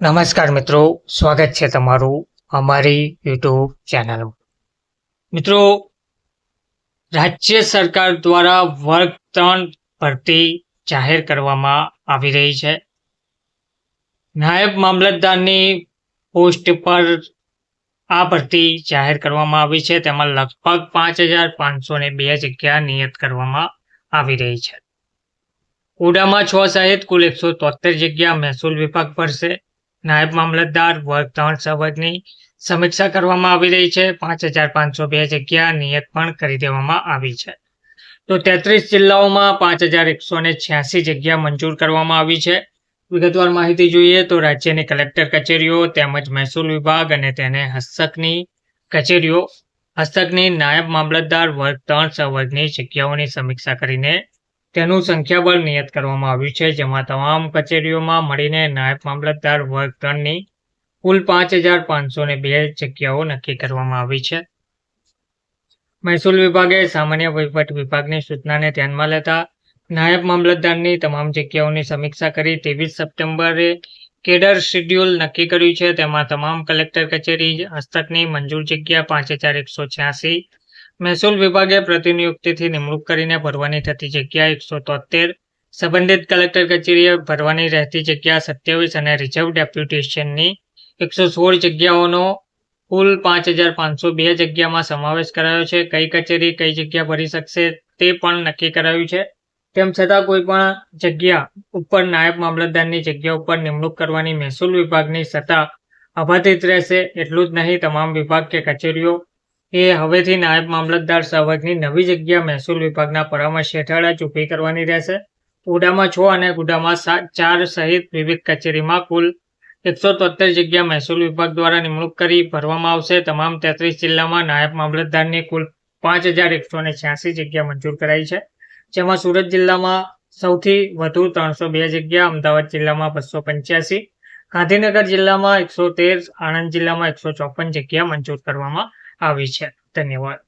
નમસ્કાર મિત્રો, સ્વાગત છે તમારું અમારી યુટ્યુબ ચેનલ મિત્રો, રાજ્ય સરકાર દ્વારા વર્ગ ત્રણ ભરતી જાહેર કરવામાં આવી રહી છે. નાયબ મામલતદારની પોસ્ટ પર આ ભરતી જાહેર કરવામાં આવી છે. તેમાં લગભગ પાંચ હજાર પાંચસો ને બે જગ્યા નિયત કરવામાં આવી રહી છે. ઉડામાં છ સહિત કુલ એકસો તોતેર જગ્યા મહેસૂલ વિભાગ ભરશે. નાયબ મામલતદાર વર્ગ ત્રણ છ સમીક્ષા કરવામાં આવી રહી છે. પાંચ હજાર પાંચસો બે જગ્યા નિયત પણ કરી દેવામાં આવી છે. તો તેત્રીસ જિલ્લાઓમાં પાંચ હજાર એકસો ને છ્યાસી જગ્યા મંજૂર કરવામાં આવી છે. વિગતવાર માહિતી જોઈએ તો રાજ્યની કલેક્ટર કચેરીઓ તેમજ મહેસૂલ વિભાગ અને તેને હસ્તકની કચેરીઓ, હસ્તકની નાયબ મામલતદાર વર્ગ ત્રણ છ જગ્યાઓની સમીક્ષા કરીને તેનું સંખ્યાબળ નિયત કરવામાં આવ્યું છે, જેમાં તમામ કચેરીઓમાં મળીને નાયબ મામલતદાર વર્ગ ત્રણની કુલ પાંચ હજાર જગ્યાઓ નક્કી કરવામાં આવી છે. મહેસૂલ વિભાગે સામાન્ય વહીવટ વિભાગની સૂચનાને ધ્યાનમાં લેતા નાયબ મામલતદારની તમામ જગ્યાઓની સમીક્ષા કરી ત્રેવીસ સપ્ટેમ્બરે કેડર શેડ્યુલ નક્કી કર્યું છે, તેમાં તમામ કલેક્ટર કચેરી હસ્તકની મંજૂર જગ્યા પાંચ હજાર એકસો છ્યાસી મહેસૂલ વિભાગે પ્રતિનિયુક્તિથી નિમણૂક કરીને ભરવાની થતી જગ્યા એકસો તોતેર, સંબંધિત કલેક્ટર કચેરીએ ભરવાની રહેતી જગ્યા સત્યાવીસ અને રિઝર્વ ડેપ્યુટેશનની એકસો સોળ જગ્યાઓનો કુલ પાંચ હજાર પાંચસો બે જગ્યામાં સમાવેશ કરાયો છે. કઈ કચેરી કઈ જગ્યા ભરી શકશે તે પણ નક્કી કરાયું છે. તેમ છતાં કોઈ પણ જગ્યા ઉપર નાયબ મામલતદારની જગ્યા ઉપર નિમણૂક કરવાની મહેસૂલ વિભાગની સત્તા અબાધિત રહેશે એટલું જ નહીં, તમામ વિભાગ કે કચેરીઓ એ હવેથી નાયબ મામલતદાર સાવકની નવી જગ્યા મહેસૂલ વિભાગના પરામર્શ હેઠળ ઊભી કરવાની રહેશે. ઉડામાં છ અને ગુડામાં ચાર સહિત વિવિધ કચેરીમાં કુલ એકસો તોતેર જગ્યા મહેસૂલ વિભાગ દ્વારા નિમણૂક કરી ભરવામાં આવશે. તમામ તેત્રીસ જિલ્લામાં નાયબ મામલતદારની કુલ પાંચ હજાર એકસો ને છ્યાસી જગ્યા મંજૂર કરાઈ છે. જેમાં સુરત જિલ્લામાં સૌથી વધુ ત્રણસો બે જગ્યા, અમદાવાદ જિલ્લામાં બસો પંચ્યાસી, ગાંધીનગર જિલ્લામાં એકસો તેર, આણંદ જિલ્લામાં એકસો ચોપન જગ્યા મંજૂર કરવામાં આવી છે. ધન્યવાદ.